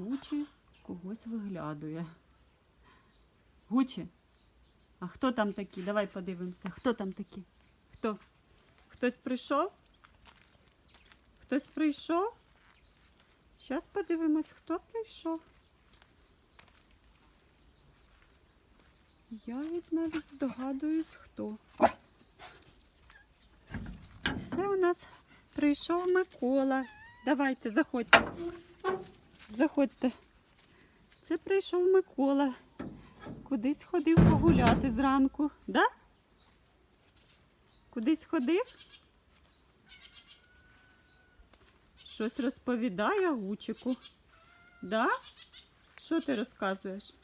Гучі когось виглядує. Гучі. А хто там такі? Давай подивимося. Хто там такі? Хто? Хтось прийшов? Хтось прийшов? Зараз подивимось, хто прийшов. Я від навіть здогадуюсь, хто. Це у нас прийшов Микола. Давайте, заходьте. Заходьте. Це прийшов Микола. Кудись ходив погуляти зранку, да? Кудись ходив? Щось розповідає Гучику. Да? Що ти розказуєш?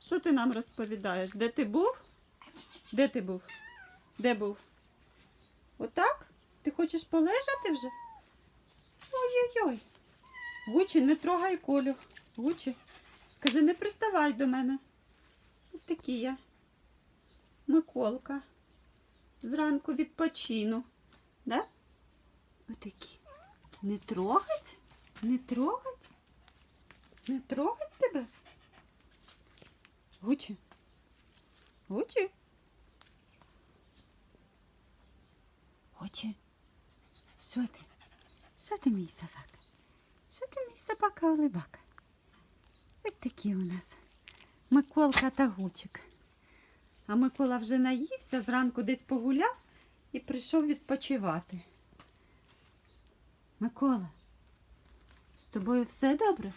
Що ти нам розповідаєш? Де ти був? Де ти був? Де був? Отак? Ти хочеш полежати вже? Ой-ой-ой. Гучі, не трогай Колю. Гучі, скажи, не приставай до мене. Ось такі я. Миколка. Зранку відпочину. Да? Отакі. Не трогать? Не трогать? Не трогать тебе? Гучі. Гучі. Гучі. Що ти? Що ти мій собака? Що ти мій собака Олибака? Ось такі у нас Миколка та Гучик. А Микола вже наївся, зранку десь погуляв і прийшов відпочивати. Микола, з тобою все добре?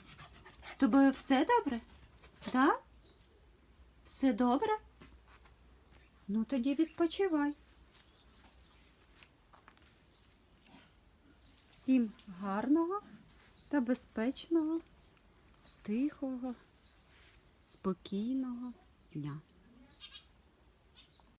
З тобою все добре? Так? Все добре? Ну тоді відпочивай. Всім гарного безпечного, тихого, спокійного дня.